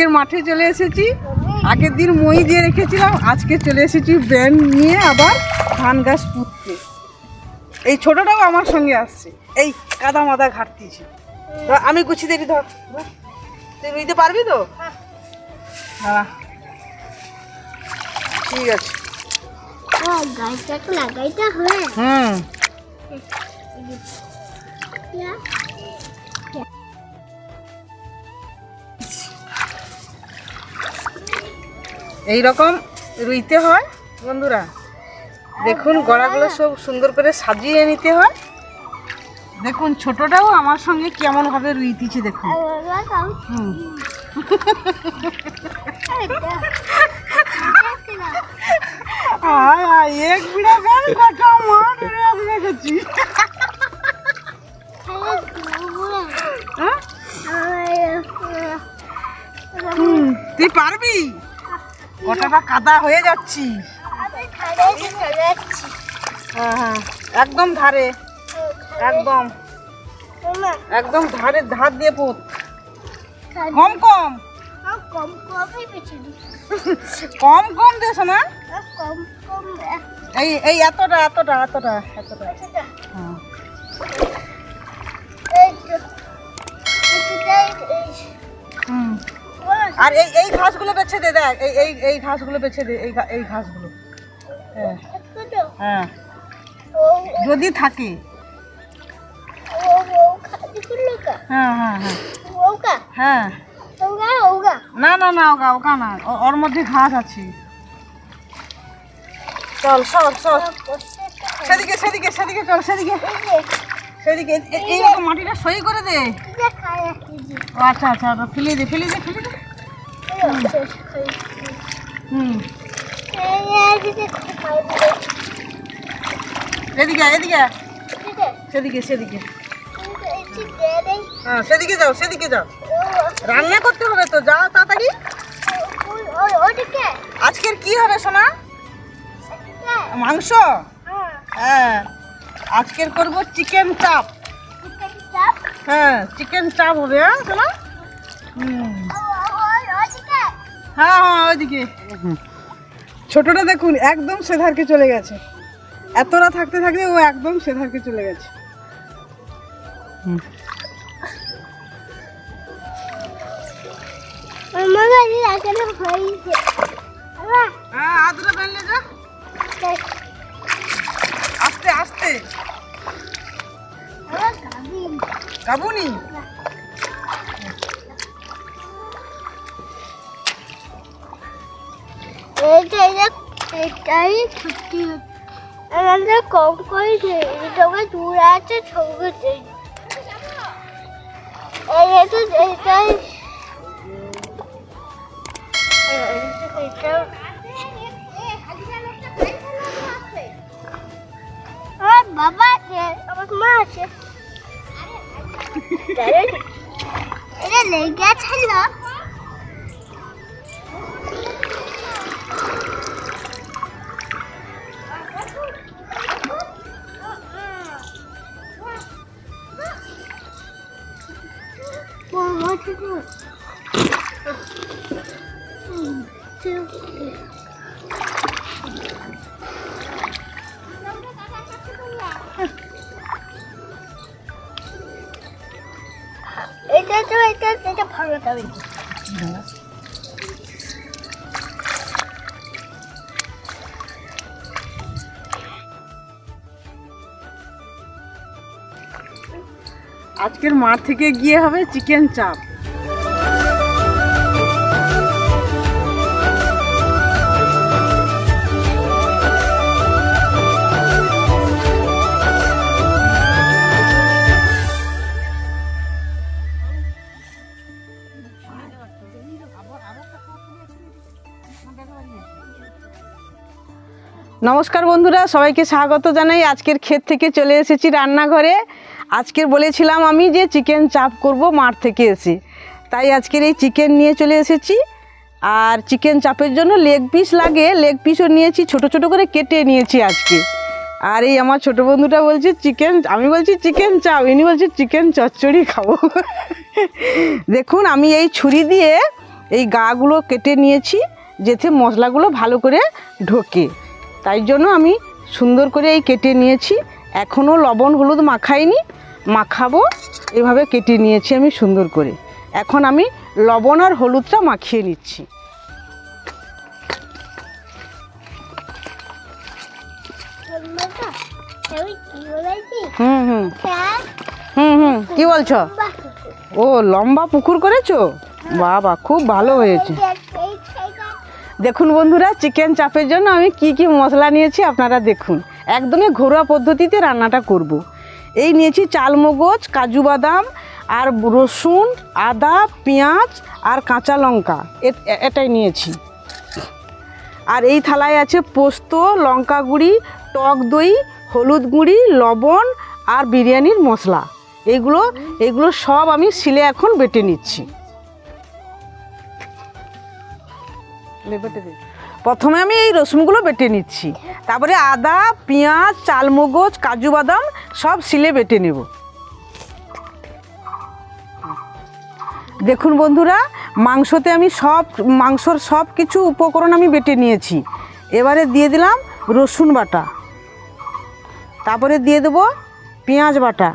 আজকের মাঠে চলে এসেছি। আগের দিন মই দিয়ে রেখেছিলাম আজকে চলে এসেছি ব্যান নিয়ে আবার ধান গাছ পুঁততে। এই ছোটটাও আমার সঙ্গে আসছে। এই কাদা মাদা ঘাটতিছি আমি গুছি দেরি ধর। তুই নিতে পারবি তো? হ্যাঁ ঠিক আছে। হুম। এই রকম রুইতে হয় বন্ধুরা। দেখুন গড়াগুলো সব সুন্দর করে সাজিয়ে নিতে হয়। দেখুন ছোটটাও আমার সঙ্গে কেমন ভাবে রুইতেছে দেখুন। আয় আয় এক বিড়া গান কাটা মার রেখেছি? তুই পারবি? কটাটা কাদা হয়ে যাচ্ছি। হ্যাঁ হ্যাঁ একদম ধারে একদম একদম ধারে ধার দিয়ে পোত। কম কম। কম কম কম দেশ না? এই এই এতটা এতটা এতটা এতটা। হ্যাঁ। হুম। আর এই এই ঘাসগুলো বেছে দে, দেখ, এই এই এই ঘাসগুলো বেছে দে, এই এই ঘাসগুলো। হ্যাঁ। হ্যাঁ। যদি থাকে। হ্যাঁ হ্যাঁ হ্যাঁ। হ্যাঁ। না না না, ওগা ওগা না ওর মধ্যে ঘাস আছে। চল সর সর সেদিকে সেদিকে সেদিকে চল, সেদিকে। সেদিকে, এ- এ- এইরকম মাটিটা সই করে দে। আচ্ছা আচ্ছা ওটা ফেলে দে ফেলে দে ফেলে দে। এদিকে এদিকে। সেদিকে সেদিকে। হ্যাঁ সেদিকে যাও সেদিকে যাও। রান্না করতে হবে তো যাও তাড়াতাড়ি। আজকের কি হবে সোনা? মাংস? হ্যাঁ আজকের করব চিকেন চাপ। হ্যাঁ চিকেন চাপ হবে হ্যাঁ সোনা? হুম। হ্যাঁ হ্যাঁ ওইদিকে। ছোটটা দেখুন একদম সেধারকে চলে গেছে। এতটা থাকতে থাকতে ও একদম সেধারকে চলে গেছে। হ্যাঁ আস্তে আস্তে। কাবুনি এটাই ছুটি আমাদের কম করেছে তোকে দূর আছে ছবিতে এটা এটাই। আমার বাবা আছে আমার মা আছে। এটা লেগে ছিল এটা তো এটা এটা ভালো যাবে আজকের মাঠ থেকে গিয়ে হবে চিকেন চাপ নমস্কার বন্ধুরা, সবাইকে স্বাগত জানাই। আজকের ক্ষেত থেকে চলে এসেছি রান্নাঘরে। আজকের বলেছিলাম আমি যে চিকেন চাপ করব মাঠ থেকে এসে। তাই আজকের এই চিকেন নিয়ে চলে এসেছি। আর চিকেন চাপের জন্য লেগ পিস লাগে। লেগ পিসও নিয়েছি, ছোট ছোট করে কেটে নিয়েছি আজকে। আর এই আমার ছোট বন্ধুটা বলছে, চিকেন আমি বলছি, চিকেন চাপ ইনি বলছে, চিকেন চচ্চড়ি খাব। দেখুন, আমি এই ছুরি দিয়ে এই গাগুলো কেটে নিয়েছি, যেতে মশলাগুলো ভালো করে ঢোকে। তাই জন্য আমি সুন্দর করে এই কেটে নিয়েছি। এখনও লবণ হলুদ মাখাইনি মাখাবো এভাবে কেটে নিয়েছি আমি সুন্দর করে। এখন আমি লবণ আর হলুদটা মাখিয়ে নিচ্ছি? হুম হুম। হুম হুম। কী বলছো? ও লম্বা পুকুর করেছ? বাবা খুব ভালো হয়েছে। দেখুন বন্ধুরা চিকেন চাপের জন্য আমি কি কি মশলা নিয়েছি আপনারা দেখুন। একদমই ঘরোয়া পদ্ধতিতে রান্নাটা করব। এই নিয়েছি চালমগজ, কাজু বাদাম, আর রসুন, আদা, পেঁয়াজ, আর কাঁচা লঙ্কা। এটাই নিয়েছি। আর এই থালায় আছে পোস্ত, লঙ্কা গুঁড়ি, টক দই, হলুদ গুঁড়ি, লবণ, আর বিরিয়ানির মশলা। এগুলো এগুলো সব আমি শিলে এখন বেটে নিচ্ছি। প্রথমে আমি এই রসুনগুলো বেটে নিচ্ছি। তারপরে আদা, পেঁয়াজ, চালমগজ, কাজু বাদাম সব শিলে বেটে নেব। দেখুন বন্ধুরা, মাংসতে আমি সব, মাংসর সব কিছু উপকরণ আমি বেটে নিয়েছি। এবারে দিয়ে দিলাম রসুন বাটা। তারপরে দিয়ে দেবো পেঁয়াজ বাটা।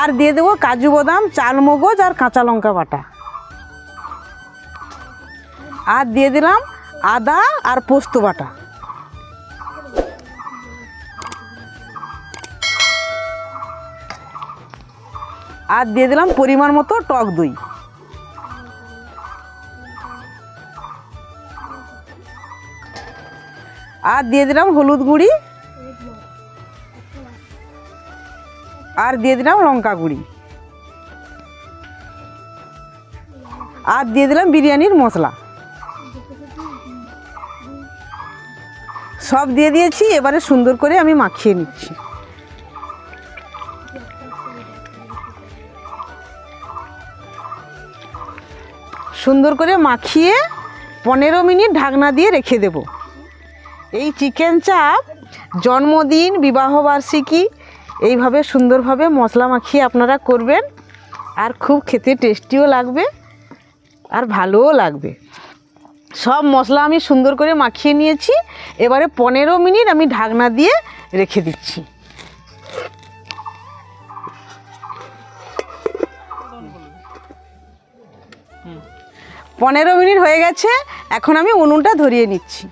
আর দিয়ে দেবো কাজু বাদাম, চালমগজ আর কাঁচা লঙ্কা বাটা। আর দিয়ে দিলাম আদা আর পোস্ত বাটা। আর দিয়ে দিলাম পরিমাণ মতো টক দই। আর দিয়ে দিলাম হলুদ গুঁড়ি। আর দিয়ে দিলাম লঙ্কা গুঁড়ি। আর দিয়ে দিলাম বিরিয়ানির মশলা। সব দিয়ে দিয়েছি, এবারে সুন্দর করে আমি মাখিয়ে নিচ্ছি। সুন্দর করে মাখিয়ে পনেরো মিনিট ঢাকনা দিয়ে রেখে দেব। এই চিকেন চাপ, জন্মদিন, বিবাহবার্ষিকী, এইভাবে সুন্দরভাবে মশলা মাখিয়ে আপনারা করবেন। আর খুব খেতে টেস্টিও লাগবে আর ভালোও লাগবে। সব মশলা আমি সুন্দর করে মাখিয়ে নিয়েছি। এবারে পনেরো মিনিট আমি ঢাকনা দিয়ে রেখে দিচ্ছি। পনেরো মিনিট হয়ে গেছে, এখন আমি উনুনটা ধরিয়ে নিচ্ছি।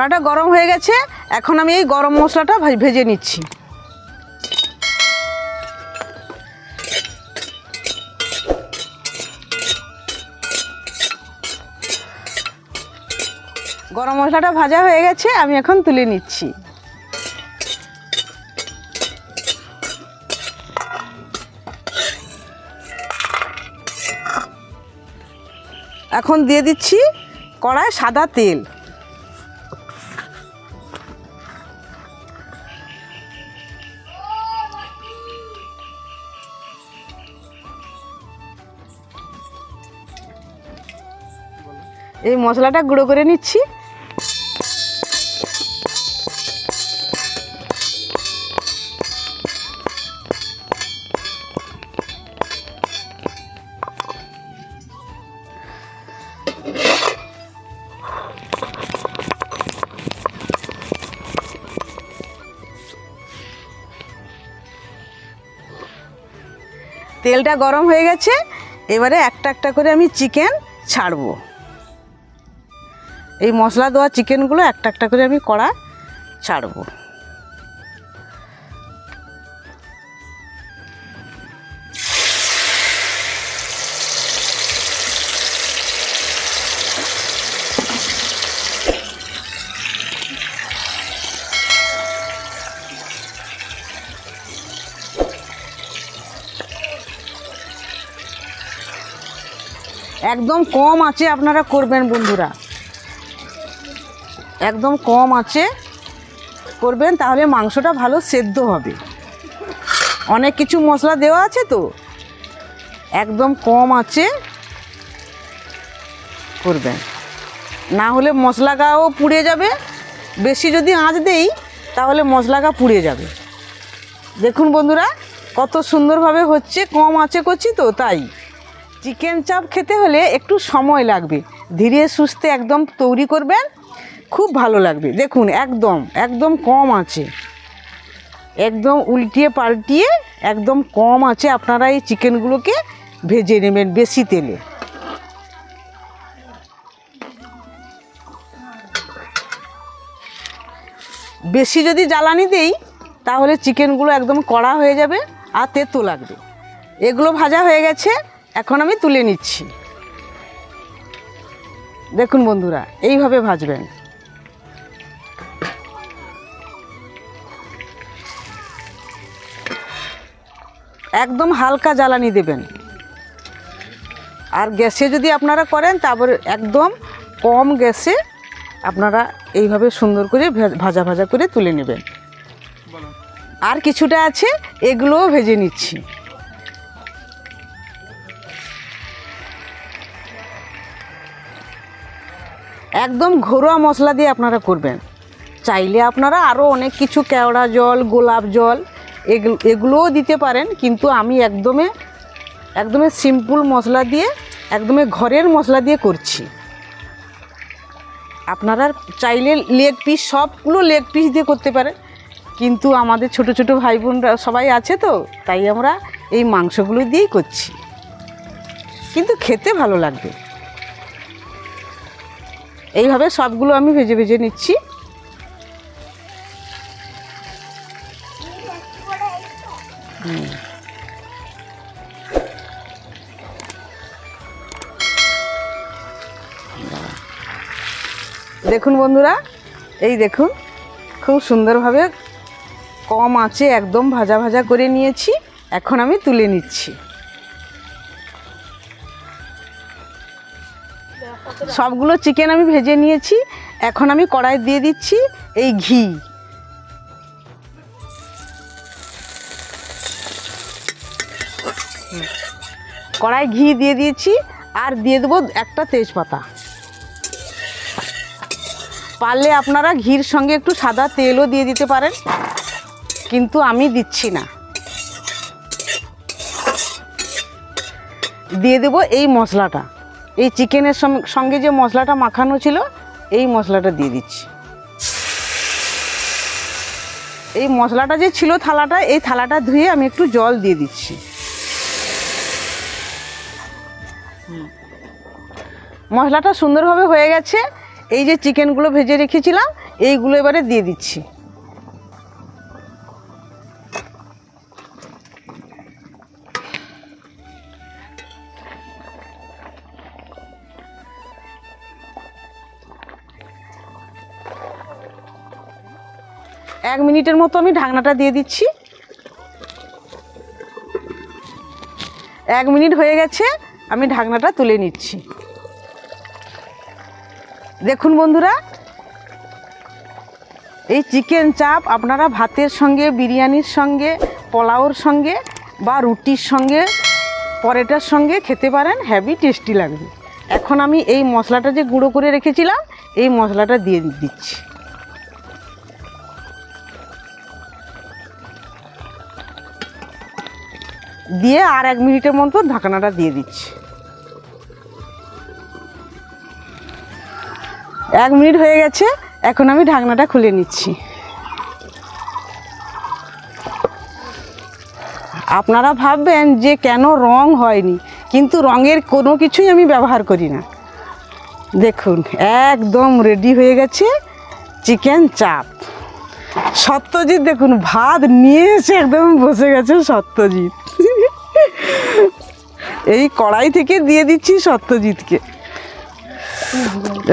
কড়াটা গরম হয়ে গেছে। এখন আমি এই গরম মশলাটা ভেজে নিচ্ছি। গরম মশলাটা ভাজা হয়ে গেছে, আমি এখন তুলে নিচ্ছি। এখন দিয়ে দিচ্ছি কড়ায় সাদা তেল। এই মশলাটা গুঁড়ো করে নিচ্ছি। তেলটা গরম হয়ে গেছে। এবারে একটা একটা করে আমি চিকেন ছাড়বো। এই মশলা দেওয়া চিকেনগুলো একটা একটা করে আমি কড়া ছাড়বো। একদম কম আছে আপনারা করবেন বন্ধুরা। একদম কম আছে, করবেন, তাহলে মাংসটা ভালো সেদ্ধ হবে। অনেক কিছু মশলা দেওয়া আছে তো? একদম কম আছে, করবেন। না হলে মশলাটাও পুড়ে যাবে। বেশি যদি আঁচ দেই, তাহলে মশলাটা পুড়ে যাবে। দেখুন বন্ধুরা, কত সুন্দরভাবে হচ্ছে, কম আঁচে করছি তো, তাই। চিকেন চাপ খেতে হলে একটু সময় লাগবে। ধীরে সুস্থে একদম তৈরি করবেন, খুব ভালো লাগবে। দেখুন, একদম একদম কম আছে। একদম উল্টিয়ে পাল্টিয়ে একদম কম আছে, আপনারা এই চিকেনগুলোকে ভেজে নেবেন বেশি তেলে। বেশি যদি জ্বালানি দেই, তাহলে চিকেনগুলো একদম কড়া হয়ে যাবে আর তেতো লাগবে। এগুলো ভাজা হয়ে গেছে, এখন আমি তুলে নিচ্ছি। দেখুন বন্ধুরা, এইভাবে ভাজবেন। একদম হালকা জ্বালানি দেবেন। আর গ্যাসে যদি আপনারা করেন, তারপরে একদম কম গ্যাসে আপনারা এইভাবে সুন্দর করে ভাজা ভাজা করে তুলে নেবেন। আর কিছুটা আছে, এগুলোও ভেজে নিচ্ছি। একদম ঘরোয়া মশলা দিয়ে আপনারা করবেন। চাইলে আপনারা আরও অনেক কিছু, কেওড়া জল, গোলাপ জল, এগুলো, এগুলোও দিতে পারেন, কিন্তু আমি একদমে একদমে সিম্পল মশলা দিয়ে, একদমে ঘরের মশলা দিয়ে করছি। আপনারা চাইলে লেগ পিস সবগুলো লেগ পিস দিয়ে করতে পারেন, কিন্তু আমাদের ছোট ছোট ভাই বোনরা সবাই আছে তো, তাই আমরা এই মাংসগুলো দিয়েই করছি। কিন্তু খেতে ভালো লাগবে। এইভাবে সবগুলো আমি ভেজে ভেজে নিচ্ছি। দেখুন বন্ধুরা, এই দেখুন, খুব সুন্দরভাবে কম আছে একদম ভাজা ভাজা করে নিয়েছি, এখন আমি তুলে নিচ্ছি। সবগুলো চিকেন আমি ভেজে নিয়েছি। এখন আমি কড়াই দিয়ে দিচ্ছি এই ঘি। কড়াই ঘি দিয়ে দিয়েছি আর দিয়ে দেবো একটা তেজপাতা। পারলে আপনারা ঘির সঙ্গে একটু সাদা তেলও দিয়ে দিতে পারেন, কিন্তু আমি দিচ্ছি না। দিয়ে দেবো এই মশলাটা। এই চিকেনের সঙ্গে যে মশলাটা মাখানো ছিল, এই মশলাটা দিয়ে দিচ্ছি। এই মশলাটা যে ছিল থালাটা, এই থালাটা ধুয়ে আমি একটু জল দিয়ে দিচ্ছি। মশলাটা সুন্দরভাবে হয়ে গেছে। এই যে চিকেনগুলো ভেজে রেখেছিলাম, এইগুলো এবারে দিয়ে দিচ্ছি। এক মিনিটের মতো আমি ঢাকনাটা দিয়ে দিচ্ছি। এক মিনিট হয়ে গেছে, আমি ঢাকনাটা তুলে নিচ্ছি। দেখুন বন্ধুরা, এই চিকেন চাপ আপনারা ভাতের সঙ্গে, বিরিয়ানির সঙ্গে, পোলাওর সঙ্গে বা রুটির সঙ্গে, পরেটার সঙ্গে খেতে পারেন হ্যাভি টেস্টি লাগবে। এখন আমি এই মশলাটা যে গুঁড়ো করে রেখেছিলাম, এই মশলাটা দিয়ে দিচ্ছি। দিয়ে আর এক মিনিটের মতো ঢাকনাটা দিয়ে দিচ্ছি। এক মিনিট হয়ে গেছে, এখন আমি ঢাকনাটা খুলে নিচ্ছি। আপনারা ভাববেন যে কেন রং হয়নি, কিন্তু রঙের কোনো কিছুই আমি ব্যবহার করি না। দেখুন, একদম রেডি হয়ে গেছে চিকেন চাপ সত্যজিৎ দেখুন, ভাত নিয়ে এসে একদম বসে গেছে সত্যজিৎ। এই কড়াই থেকে দিয়ে দিচ্ছি সত্যজিৎকে।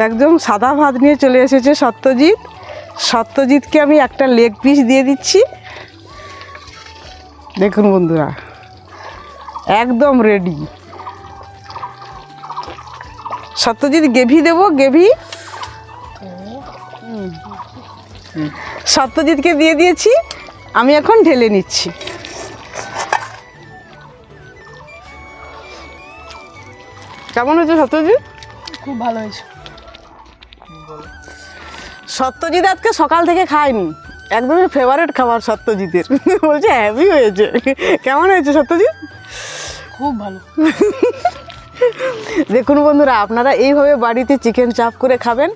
একদম সাদা ভাত নিয়ে চলে এসেছে সত্যজিৎ। সত্যজিৎকে আমি একটা লেগ পিস দিয়ে দিচ্ছি। দেখুন বন্ধুরা, একদম রেডি সত্যজিৎ গেভি দেবো গেভি। সত্যজিৎকে দিয়ে দিয়েছি, আমি এখন ঢেলে নিচ্ছি। কেমন হয়েছে সত্যজিৎ? খুব ভালো হয়েছে। সত্যজিৎ আজকে সকাল থেকে খায়নি। একদমই ফেভারেট খাবার সত্যজিতের। বলছে হ্যাভি হয়েছে। কেমন হয়েছে সত্যজিৎ? খুব ভালো। দেখুন বন্ধুরা আপনারা এইভাবে বাড়িতে চিকেন চাপ করে খাবেন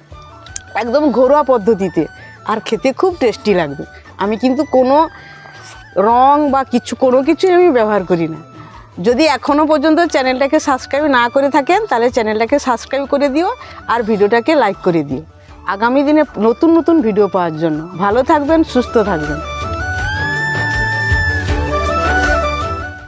একদম ঘরোয়া পদ্ধতিতে আর খেতে খুব টেস্টি লাগবে। আমি কিন্তু কোনো রং বা কিছু কোনো কিছুই আমি ব্যবহার করি না। যদি এখনও পর্যন্ত চ্যানেলটাকে সাবস্ক্রাইব না করে থাকেন, তাহলে চ্যানেলটাকে সাবস্ক্রাইব করে দিও আর ভিডিওটাকে লাইক করে দিও। আগামী দিনে নতুন নতুন ভিডিও পাওয়ার জন্য। ভালো থাকবেন, সুস্থ থাকবেন।